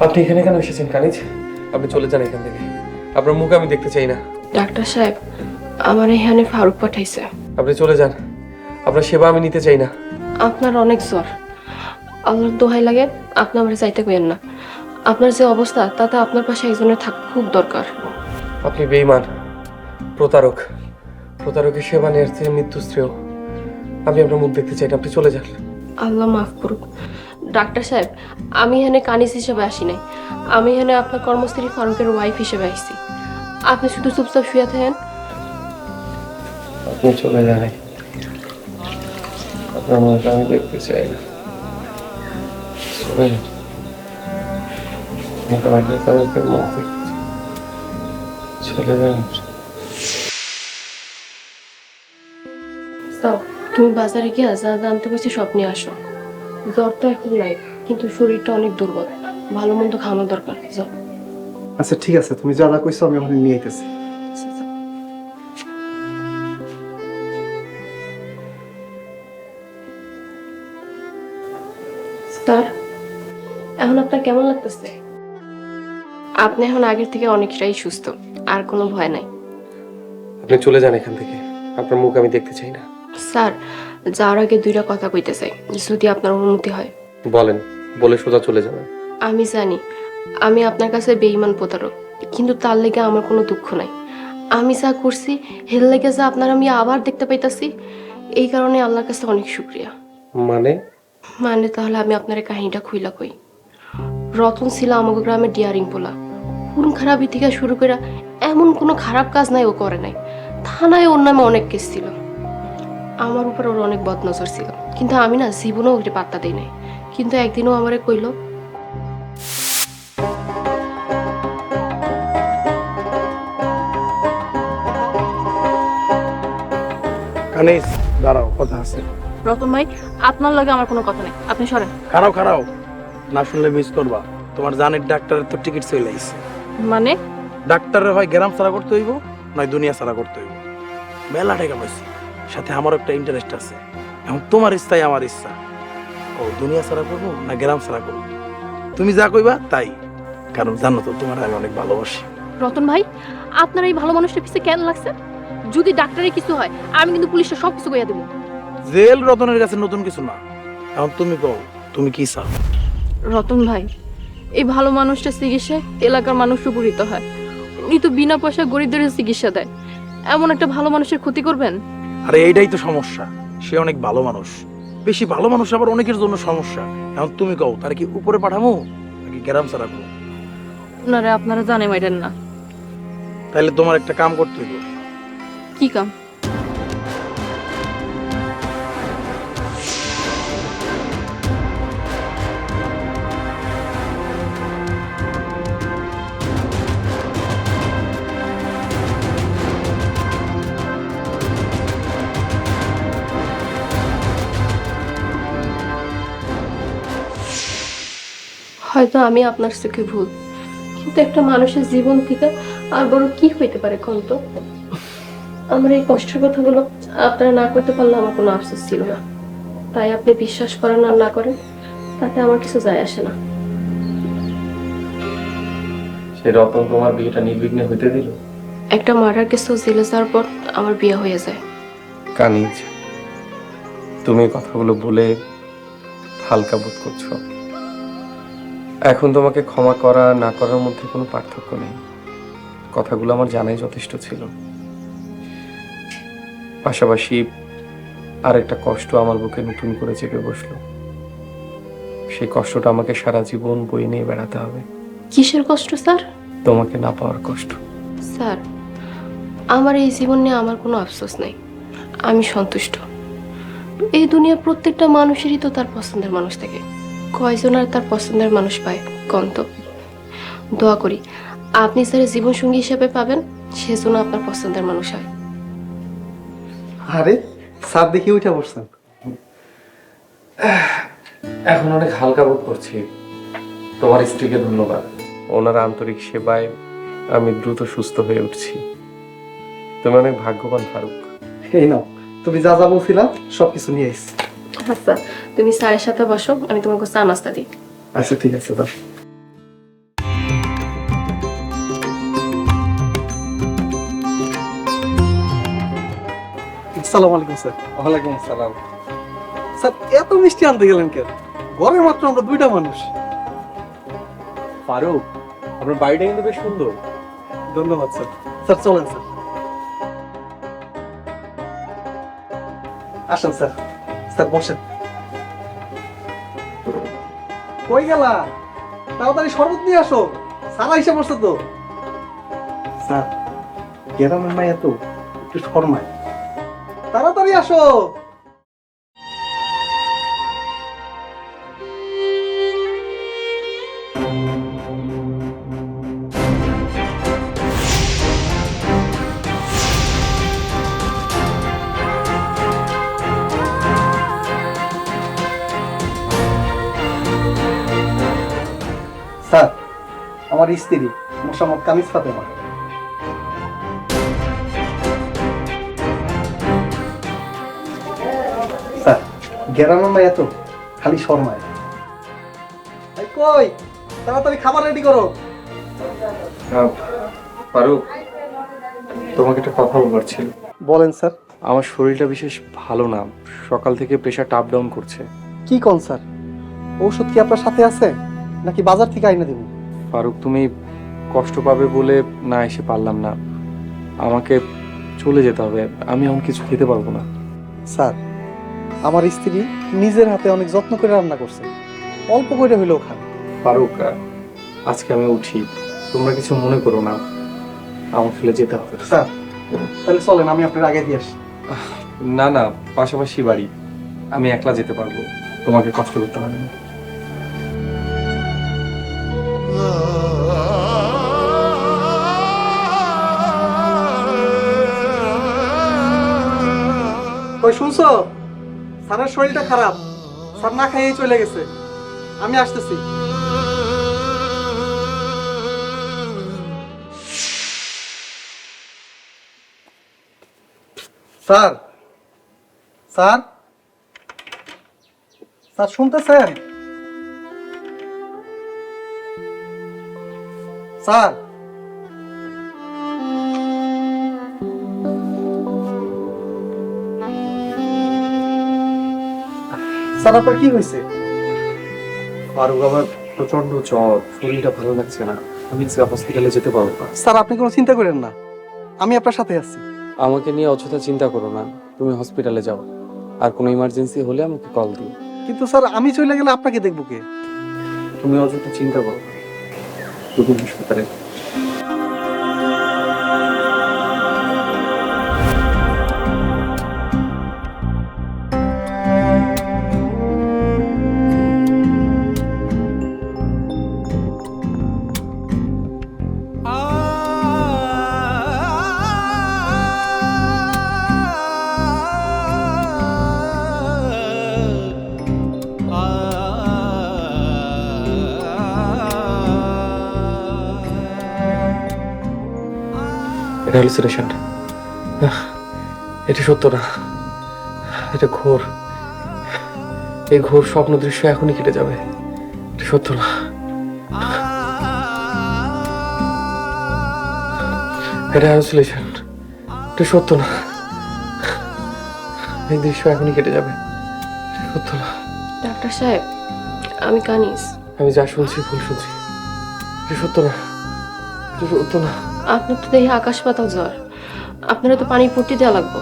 আপনি এখানে কেন এসেছেন কানিজ আপনি চলে যান এখান থেকে। আপনার মুখ আমি দেখতে চাই না। ডাক্তার সাহেব আমার এখানে ফারুক পাঠাইছে। আপনি চলে যান। আপনার সেবা আমি নিতে চাই না। আপনার অনেক জ্বর। আল্লাহর দোহাই লাগে আপনি আমার চাইতে পেন না। আপনার যে অবস্থা তাতে আপনার পাশে একজনের থাকা খুব দরকার। আপনি বেইমান প্রতারক। প্রতারকের সেবা নেওয়ার চেয়ে মৃত্যু শ্রেয় আমি আপনার মুখ দেখতে চাই না আপনি চলে যান। আল্লাহ মাফ করুক। ডাক্তার সাহেব আমি এখানে কানিস হিসেবে আসি নাই। আমি এখানে আপনার কর্মস্ত্রী ফারুকের ওয়াইফ হিসেবে আসছি। আপনি শুধু চুপচাপ শুয়ে থাকেন। আপনি চলে যান আপনার আমি দেখতে চাই না। চলে যান। চলে যান। তুমি বাজারে গিয়ে যা যা তো বলছি সব নিয়ে আসো। জ্বর তো এখন নাই কিন্তু শরীরটা অনেক দুর্বল। ভালো মন্দ খাওয়ানো দরকার যাও আচ্ছা ঠিক আছে তুমি যা যা কইছো আমি ওখানে নিয়ে আইতেছি। স্যার এখন আপনার কেমন লাগতেছে? আপনি এখন আগের থেকে অনেকটাই সুস্থ আর কোনো ভয় নাই। আপনি চলে যান এখান থেকে। আপনার মুখ আমি দেখতে চাই না। স্যার যাওয়ার আগে দুইটা কথা কইতে চাই যদি আপনার অনুমতি হয়। বলেন বলে সোজা চলে যাবেন। আমি জানি আমি আপনার কাছে বেইমান প্রতারক কিন্তু তার লেগে আমার কোনো দুঃখ নাই। আমি যা করছি হেল লেগে যা আপনার আমি আবার দেখতে পাইতাছি এই কারণে আল্লাহর কাছে অনেক শুক্রিয়া। মানে? মানে তাহলে আমি আপনার কাহিনীটা খুইলা কই? রতন ছিল আমাকে গ্রামে ডিয়ারিং পোলা। খুন খারাপি থেকে শুরু করে এমন কোনো খারাপ কাজ নাই ও করে নাই। থানায় ওর নামে অনেক কেস ছিল। আমার উপর ওর অনেক বদনজর ছিল। কিন্তু আমি না জীবনেও ওইটা পাত্তা দিই নাই। কিন্তু একদিনও আমারে কইলো কানিস দাঁড়াও কথা আছে। রতন ভাই আপনার লগে আমার কোনো কথা নেই। আপনি সরেন। খারাও খারাও না শুনলে মিস করবা। তোমার জানের ডাক্তারের তো টিকিট চলে আইছে। মানে? ডাক্তারের হয় গ্রাম ছাড়া করতে হইব নয় দুনিয়া ছাড়া করতে হইব। মেলা টাকা পাইছি। সাথে আমারও একটা ইন্টারেস্ট আছে। এখন তোমার ইচ্ছাই আমার ইচ্ছা। ও দুনিয়া ছাড়া করব না গ্রাম ছাড়া করব? তুমি যা কইবা তাই। কারণ জানো তো তোমার আমি অনেক ভালোবাসি। রতন ভাই আপনার এই ভালো মানুষটা পিছিয়ে কেন লাগছে? যদি ডাক্তারের কিছু হয় আমি কিন্তু পুলিশে সব কিছু কইয়া দেবো। জেল রতনের কাছে নতুন কিছু না। এখন তুমি কও তুমি কি চাও? রতন ভাই এই ভালো মানুষটা চিকিৎসায় এলাকার মানুষ উপকৃত হয়। উনি তো বিনা পয়সা গরিবদের চিকিৎসা দেয়। এমন একটা ভালো মানুষের ক্ষতি করবেন? আরে এইটাই তো সমস্যা। সে অনেক ভালো মানুষ। বেশি ভালো মানুষ আবার অনেকের জন্য সমস্যা। এখন তুমি কও তার কি উপরে পাঠামো নাকি গ্রাম সারাবো ওনারা আপনারা জানে মাইটেন না। তাহলে তোমার একটা কাম করতে হইব। কি কাম? হয়তো আমি আপনার চোখে ভুল। কিন্তু একটা মানুষের জীবন থেকে আর বড় কি হইতে পারে কোন তো? আমার এই কষ্টের কথাগুলো আপনারা না করতে পারলে আমার কোনো আফসোস ছিল না। তাই আপনি বিশ্বাস করেন আর না করেন তাতে আমার কিছু যায় আসে না। সে রতন তোমার বিয়েটা নির্বিঘ্নে হইতে দিল? একটা মার্ডার কেস জেলে যাওয়ার পর আমার বিয়ে হয়ে যায়। কানিজ তুমি কথাগুলো বলে হালকা বোধ করছ। এখন তোমাকে ক্ষমা করা না করার মধ্যে কোনো পার্থক্য নেই। কথাগুলো আমার জানাই যথেষ্ট ছিল। পাশাপাশি আর একটা কষ্ট আমার বুকে নতুন করে চেপে বসল। সেই কষ্টটা আমাকে সারা জীবন বই নিয়ে বেড়াতে হবে। কিসের কষ্ট স্যার? তোমাকে না পাওয়ার কষ্ট। স্যার আমার এই জীবন নিয়ে আমার কোনো আফসোস নেই। আমি সন্তুষ্ট। এই দুনিয়ার প্রত্যেকটা মানুষেরই তো তার পছন্দের মানুষ থাকে। কয়জন আর তার পছন্দের মানুষ পায়? কন্ত দোয়া করি আপনি স্যার জীবন সঙ্গী হিসেবে পাবেন সেজন্য আপনার পছন্দের মানুষ হয়। আরে স্যার দেখি উঠে বসছেন। এখন অনেক হালকা বোধ করছি। তোমার স্ত্রীকে ধন্যবাদ। ওনার আন্তরিক সেবায় আমি দ্রুত সুস্থ হয়ে উঠছি। তুমি অনেক ভাগ্যবান ফারুক। এই নাও তুমি যা যা বলছিলা সবকিছু নিয়ে আইছি আচ্ছা তুমি স্যারের সাথে বসো আমি তোমাকে চা নাস্তা দিই। আচ্ছা ঠিক আছে দাও। আসসালামু আলাইকুম স্যার। ওয়ালাইকুম আসসালাম। স্যার এত মিষ্টি আনতে গেলেন কেন? ঘরে মাত্র আমরা দুইটা মানুষ। ফারুক আপনার বাড়িটা কিন্তু বেশ সুন্দর। ধন্যবাদ স্যার। স্যার চলেন স্যার। আসেন স্যার। স্যার বসেন। কই গেলা? তাড়াতাড়ি শরবত নিয়ে আসো। সারা এসে বসছে তো। স্যার গ্রামের মায়া তো একটু শর্মায়। তাড়াতাড়ি আসো। আমার স্ত্রী মোসাম্মদ কামিজ ফাতেমা স্যার গ্রামের মাইয়া তো খালি শর্মায়। কই? তাড়াতাড়ি খাবার রেডি করো। ফারুক তোমাকে একটা কথা বলবার ছিল। বলেন স্যার। আমার শরীরটা বিশেষ ভালো না। সকাল থেকে প্রেশারটা আপ ডাউন করছে। কি কোন স্যার? ঔষধ কি আপনার সাথে আছে? নাকি বাজার থেকে আইনা দেবো? ফারুক তুমি কষ্ট পাবে বলে না এসে পারলাম না। আমাকে চলে যেতে হবে। আমি এখন কিছু খেতে পারব না। স্যার আমার স্ত্রী নিজের হাতে অনেক যত্ন করে রান্না করছে। অল্প করে হইলেও খান। ফারুক আজকে আমি উঠি। তোমরা কিছু মনে করো না। আমার ফেলে যেতে হবে। স্যার তাহলে চলেন আমি আপনার আগে দিয়ে আসি। না না পাশাপাশি বাড়ি। আমি একলা যেতে পারব। তোমাকে কষ্ট করতে হবে না। ওই শুনছো? স্যারের শরীরটা খারাপ। স্যার না খাইয়েই চলে গেছে। আমি আসতেছি। স্যার। স্যার? স্যার শুনতেছেন? স্যার। স্যার আপনার কি হয়েছে? ফারুক আমার প্রচণ্ড জ্বর। শরীরটা ভালো লাগছে না। আমি হসপিটালে যেতে পারব না। স্যার আপনি কোনো চিন্তা করেন না। আমি আপনার সাথে আছি। আমাকে নিয়ে অযথা চিন্তা করো না। তুমি হসপিটালে যাও। আর কোনো ইমার্জেন্সি হলে আমাকে কল দিও। কিন্তু স্যার আমি চলে গেলে আপনাকে দেখব কে? তুমি অযথা চিন্তা করো না। তুমি হাসপাতালে এটা হ্যালুসিনেশন এটা সত্য না। এটা ঘোর। এই ঘোর স্বপ্ন দৃশ্য এখনই কেটে যাবে। এটা সত্য না। এটা হ্যালুসিনেশন এটা সত্য না। এই দৃশ্য এখনই কেটে যাবে। সত্য না। ডাক্তার সাহেব আমি কানিস। আমি যা শুনছি ভুল শুনছি। এটা সত্য না। এটা সত্য না। আপনার তো দেখি আকাশ পাতাল জ্বর আপনারা তো পানি পট্টি দেওয়া লাগবো।